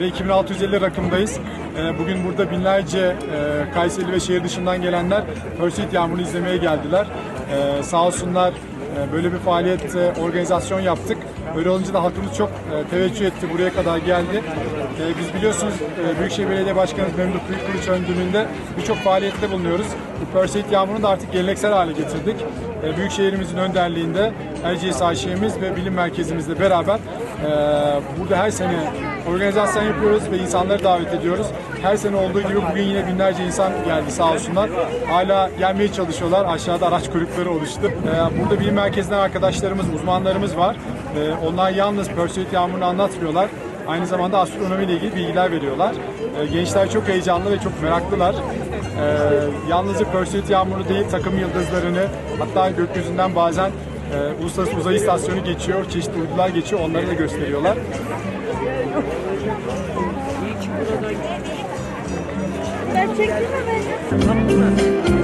2650 rakımdayız. Ee, bugün burada binlerce e, Kayseri ve şehir dışından gelenler Pörsit Yağmur'u izlemeye geldiler. Ee, sağ olsunlar böyle bir faaliyet e, organizasyon yaptık. Böyle olunca da halkımız çok e, teveccüh etti, buraya kadar geldi. E, Biz biliyorsunuz Büyükşehir Belediye Başkanımız Memduh Büyükkılıç öncülüğünde birçok faaliyette bulunuyoruz. Bu Pursuit Yağmur'unu da artık geleneksel hale getirdik. E, Büyükşehirimizin önderliğinde Erciyes AŞ'miz ve bilim merkezimizle beraber e, burada her sene organizasyon yapıyoruz ve insanları davet ediyoruz. Her sene olduğu gibi bugün yine binlerce insan geldi sağ olsunlar. Hala gelmeye çalışıyorlar. Aşağıda araç kuyrukları oluştu. E, Burada bilim merkezinden arkadaşlarımız, uzmanlarımız var. Onlar yalnız Pursuit Yağmur'unu anlatmıyorlar. Aynı zamanda astronomi ile ilgili bilgiler veriyorlar. E, Gençler çok heyecanlı ve çok meraklılar. E, yalnızca Pursuit Yağmur'u değil takım yıldızlarını hatta gökyüzünden bazen e, Uluslararası Uzay İstasyonu geçiyor, çeşitli uydular geçiyor onları da gösteriyorlar. Ben çektim mi beni?